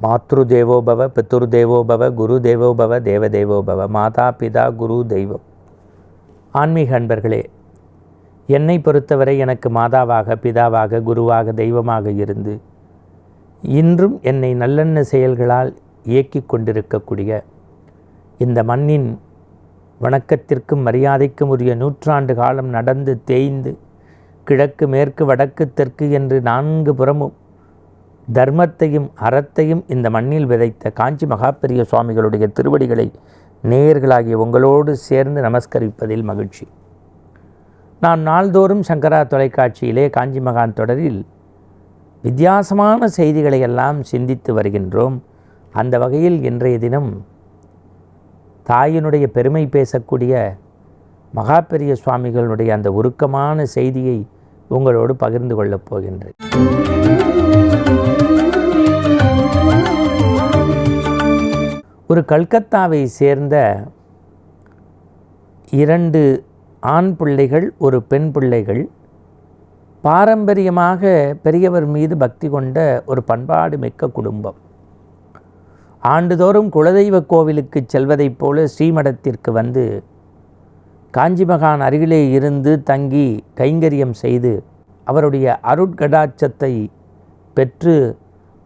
மாத்ரு தேவோபவ பித்ரு தேவோபவ குரு தேவோபவ தேவ தேவோபவ மாதா பிதா குரு தெய்வம் ஆன்மீக அன்பர்களே என்னை பொறுத்தவரை எனக்கு மாதாவாக பிதாவாக குருவாக தெய்வமாக இருந்து இன்றும் என்னை நல்லெண்ண செயல்களால் இயக்கிக் கொண்டிருக்கக்கூடிய இந்த மண்ணின் வணக்கத்திற்கும் மரியாதைக்கும் உரிய நூற்றாண்டு காலம் நடந்து தேய்ந்து கிழக்கு மேற்கு வடக்கு தெற்கு என்று நான்கு புறமும் தர்மத்தையும் அறத்தையும் இந்த மண்ணில் விதைத்த காஞ்சி மகாபெரிய சுவாமிகளுடைய திருவடிகளை நேயர்களாகிய உங்களோடு சேர்ந்து நமஸ்கரிப்பதில் மகிழ்ச்சி. நான் நாள்தோறும் சங்கரா தொலைக்காட்சியிலே காஞ்சி மகான் தொடரில் வித்தியாசமான செய்திகளை எல்லாம் சிந்தித்து வருகின்றோம். அந்த வகையில் இன்றைய தினம் தாயினுடைய பெருமை பேசக்கூடிய மகாபெரிய சுவாமிகளுடைய அந்த உருக்கமான செய்தியை உங்களோடு பகிர்ந்து கொள்ளப் போகின்றேன். ஒரு கல்கத்தாவை சேர்ந்த இரண்டு ஆண் பிள்ளைகள் ஒரு பெண் பிள்ளைகள் பாரம்பரியமாக பெரியவர் மீது பக்தி கொண்ட ஒரு பண்பாடு மிக்க குடும்பம். ஆண்டுதோறும் குலதெய்வ கோவிலுக்கு செல்வதைப் போல ஸ்ரீமடத்திற்கு வந்து காஞ்சிமகான் அருகிலே இருந்து தங்கி கைங்கரியம் செய்து அவருடைய அருட்கடாட்சத்தை பெற்று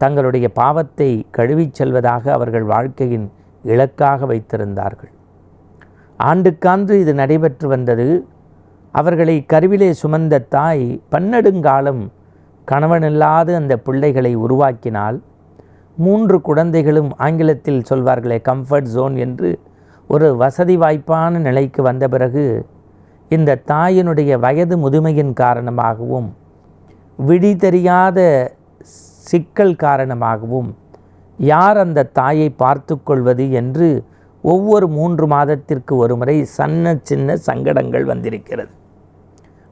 தங்களுடைய பாவத்தை கழுவிச் செல்வதாக அவர்கள் வாழ்க்கையின் இலக்காக வைத்திருந்தார்கள். ஆண்டுக்காண்டு இது நடைபெற்று வந்தது. அவர்களை கருவிலே சுமந்த தாய் பன்னெடுங்காலம் கணவனில்லாத அந்த பிள்ளைகளை உருவாக்கினால் மூன்று குழந்தைகளும் ஆங்கிலத்தில் சொல்வார்களே கம்ஃபர்ட் ஜோன் என்று ஒரு வசதி வாய்ப்பான நிலைக்கு வந்த பிறகு இந்த தாயினுடைய வயது முதுமையின் காரணமாகவும் விடி தெரியாத சிக்கல் காரணமாகவும் யார் அந்த தாயை பார்த்து கொள்வது என்று ஒவ்வொரு மூன்று மாதத்திற்கு ஒருமுறை சன்ன சின்ன சங்கடங்கள் வந்திருக்கிறது.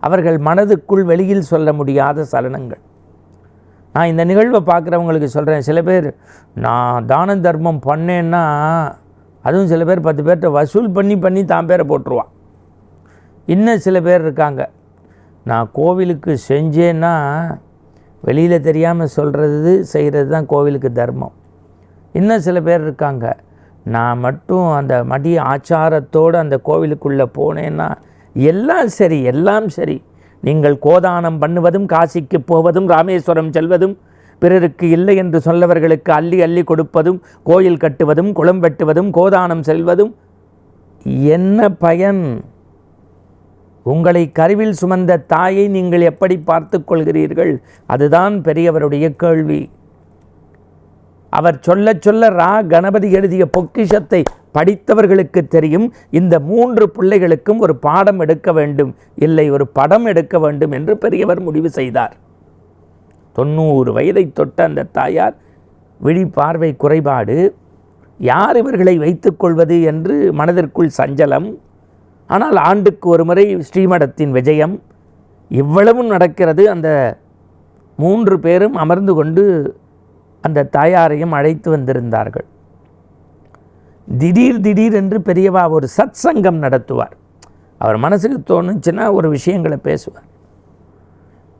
அவர்கள் மனதுக்குள் வெளியில் சொல்ல முடியாத சலனங்கள். நான் இந்த நிகழ்வை பார்க்குறவங்களுக்கு சொல்கிறேன் சில பேர் நான் தான தர்மம் பண்ணேன்னா அதுவும் சில பேர் பத்து பேர்கிட்ட வசூல் பண்ணி பண்ணி தான் பேரை போட்டுருவான் இன்னும் சில பேர் இருக்காங்க நான் கோவிலுக்கு செஞ்சேன்னா வெளியில் தெரியாமல் சொல்கிறது செய்கிறது தான் கோவிலுக்கு தர்மம். இன்னும் சில பேர் இருக்காங்க. நான் மட்டும் அந்த மடி ஆச்சாரத்தோடு அந்த கோவிலுக்குள்ளே போனேன்னா எல்லாம் சரி எல்லாம் சரி. நீங்கள் கோதானம் பண்ணுவதும் காசிக்கு போவதும் ராமேஸ்வரம் செல்வதும் பிறருக்கு இல்லை என்று சொல்லவர்களுக்கு அள்ளி அள்ளி கொடுப்பதும் கோயில் கட்டுவதும் குளம் வெட்டுவதும் கோதானம் செல்வதும். என்ன பயன்? உங்களை கருவில் சுமந்த தாயை நீங்கள் எப்படி பார்த்து கொள்கிறீர்கள்? அதுதான் பெரியவருடைய கேள்வி. அவர் சொல்ல சொல்ல ரா கணபதி எழுதிய பொக்கிஷத்தை படித்தவர்களுக்கு தெரியும். இந்த மூன்று பிள்ளைகளுக்கும் ஒரு பாடம் எடுக்க வேண்டும். இல்லை ஒரு படம் எடுக்க வேண்டும் என்று பெரியவர் முடிவு செய்தார். தொண்ணூறு வயதை தொட்ட அந்த தாயார் விழிப்பார்வை குறைபாடு. யார் இவர்களை வைத்துக்கொள்வது என்று மனதிற்குள் சஞ்சலம். ஆனால் ஆண்டுக்கு ஒரு முறை ஸ்ரீமடத்தின் விஜயம். இவ்வளவும் நடக்கிறது. அந்த மூன்று பேரும் அமர்ந்து கொண்டு அந்த தாயாரையும் அழைத்து வந்திருந்தார்கள். திடீர் திடீர் என்று பெரியவா ஒரு சத் சங்கம் நடத்துவார். அவர் மனசுக்கு தோணுச்சுன்னா ஒரு விஷயங்களை பேசுவார்.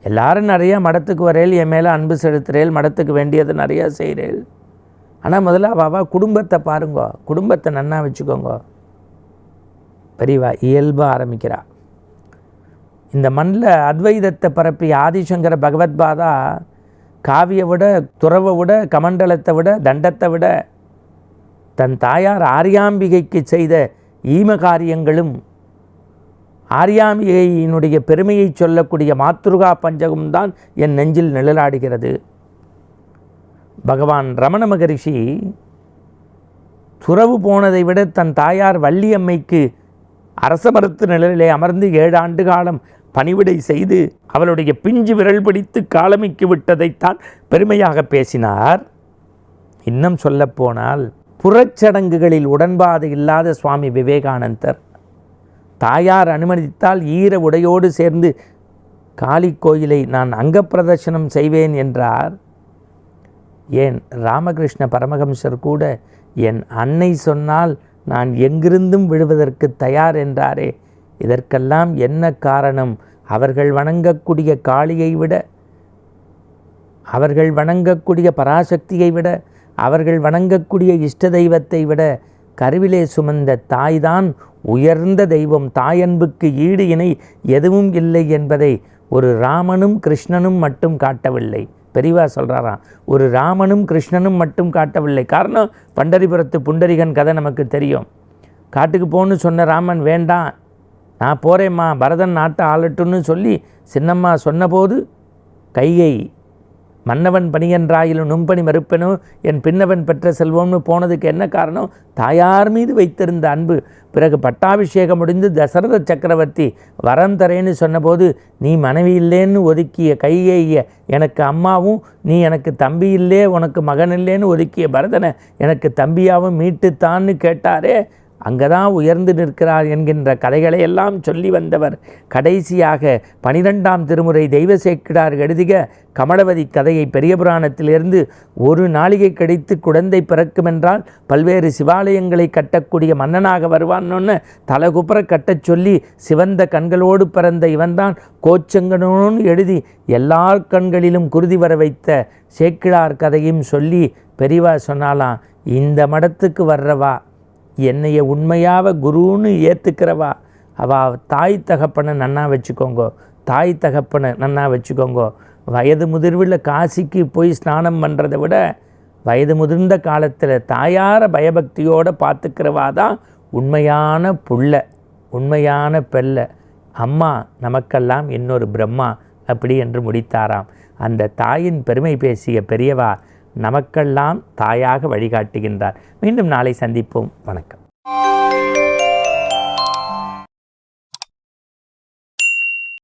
எல்லாரும் நிறையா மடத்துக்கு வரையில் என் மேலே அன்பு செலுத்துகிறேன் மடத்துக்கு வேண்டியது நிறையா செய்கிறேள் ஆனால் முதல்ல அவாவா குடும்பத்தை பாருங்கோ குடும்பத்தை நன்னா வச்சுக்கோங்க. பெரியவா இயல்பாக ஆரம்பிக்கிறா. இந்த மண்ணில் அத்வைதத்தை பரப்பி ஆதிசங்கர பகவத்பாதா காவியை விட துறவை விட கமண்டலத்தை விட தண்டத்தை விட தன் தாயார் ஆரியாம்பிகைக்கு செய்த ஈம காரியங்களும் ஆரியாம்பிகையினுடைய பெருமையை சொல்லக்கூடிய மாத்ருகா பஞ்சகம் தான் என் நெஞ்சில் நிழலாடுகிறது. பகவான் ரமண மகரிஷி துறவு போனதை விட தன் தாயார் வள்ளியம்மைக்கு அரச மரத்து நிழலிலே அமர்ந்து ஏழு ஆண்டு காலம் பணிவிடை செய்து அவளுடைய பிஞ்சு விரல் பிடித்து காலமிக்கு விட்டதைத்தான் பெருமையாக பேசினார். இன்னும் சொல்லப்போனால் புறச்சடங்குகளில் உடன்பாடு இல்லாத சுவாமி விவேகானந்தர். தாயார் அனுமதித்தால் ஈர உடையோடு சேர்ந்து காளி கோயிலை நான் அங்கப்பிரதர்ஷனம் செய்வேன் என்றார். ஏன்? ராமகிருஷ்ண பரமஹம்சர் கூட என் அன்னை சொன்னால் நான் எங்கிருந்தும் விழுவதற்கு தயார் என்றாரே. இதற்கெல்லாம் என்ன காரணம்? அவர்கள் வணங்கக்கூடிய காளியை விட அவர்கள் வணங்கக்கூடிய பராசக்தியை விட அவர்கள் வணங்கக்கூடிய இஷ்ட தெய்வத்தை விட கருவிலே சுமந்த தாய்தான் உயர்ந்த தெய்வம். தாயன்புக்கு ஈடு இணை எதுவும் இல்லை என்பதை ஒரு ராமனும் கிருஷ்ணனும் மட்டும் காட்டவில்லை. பெரிவா சொல்கிறாராம் ஒரு ராமனும் கிருஷ்ணனும் மட்டும் காட்டவில்லை. காரணம் பண்டரிபுரத்து புண்டரிகன் கதை நமக்கு தெரியும். காட்டுக்கு போன்னு சொன்ன ராமன் வேண்டாம். நான் போகிறேம்மா பரதன் நாட்டை ஆளட்டும்னு சொல்லி சின்னம்மா சொன்னபோது கையை மன்னவன் பணியன்றாயிலும் நும்பணி மறுப்பெனும் என் பின்னவன் பெற்ற செல்வம்னு போனதுக்கு என்ன காரணம்? தாயார் மீது வைத்திருந்த அன்பு. பிறகு பட்டாபிஷேகம் முடிந்து தசரத சக்கரவர்த்தி வரம் தரேன்னு சொன்னபோது நீ மனைவி இல்லைன்னு ஒதுக்கிய கையேய எனக்கு அம்மாவும் நீ எனக்கு தம்பி இல்லே உனக்கு மகன் இல்லேன்னு ஒதுக்கிய பரதனை எனக்கு தம்பியாவும் மீட்டுத்தான்னு கேட்டாரே அங்கதான் உயர்ந்து நிற்கிறார் என்கின்ற கதைகளை எல்லாம் சொல்லி வந்தவர் கடைசியாக பனிரெண்டாம் திருமுறை தெய்வ சேக்கிடார் எழுதிய கமலவதி கதையை பெரிய புராணத்திலிருந்து ஒரு நாளிகை கிடைத்து குழந்தை பிறக்குமென்றால் பல்வேறு சிவாலயங்களை கட்டக்கூடிய மன்னனாக வருவான்னு தலகுப்புற கட்டச் சொல்லி சிவந்த கண்களோடு பிறந்த இவன்தான் கோச்சங்கனோன்னு எழுதி எல்லார் கண்களிலும் குருதி வர வைத்த சேக்கிழார் கதையும் சொல்லி பெரியவா சொன்னாலாம் இந்த மடத்துக்கு வர்றவா? என்னைய உண்மையாக குருன்னு ஏற்றுக்கிறவா அவள் தாய் தகப்பனை நன்னா வச்சுக்கோங்கோ. தாய் தகப்பனை நன்னா வச்சுக்கோங்கோ. வயது முதிர்வில் காசிக்கு போய் ஸ்நானம் பண்ணுறதை விட வயது முதிர்ந்த காலத்தில் தாயார பயபக்தியோடு பார்த்துக்கிறவா தான் உண்மையான புள்ள உண்மையான பெல்ல அம்மா நமக்கெல்லாம் இன்னொரு பிரம்மா அப்படி என்று முடித்தாராம். அந்த தாயின் பெருமை பேசிய பெரியவா நமக்கெல்லாம் தாயாக வழிகாட்டுகின்றார். மீண்டும் நாளை சந்திப்போம். வணக்கம்.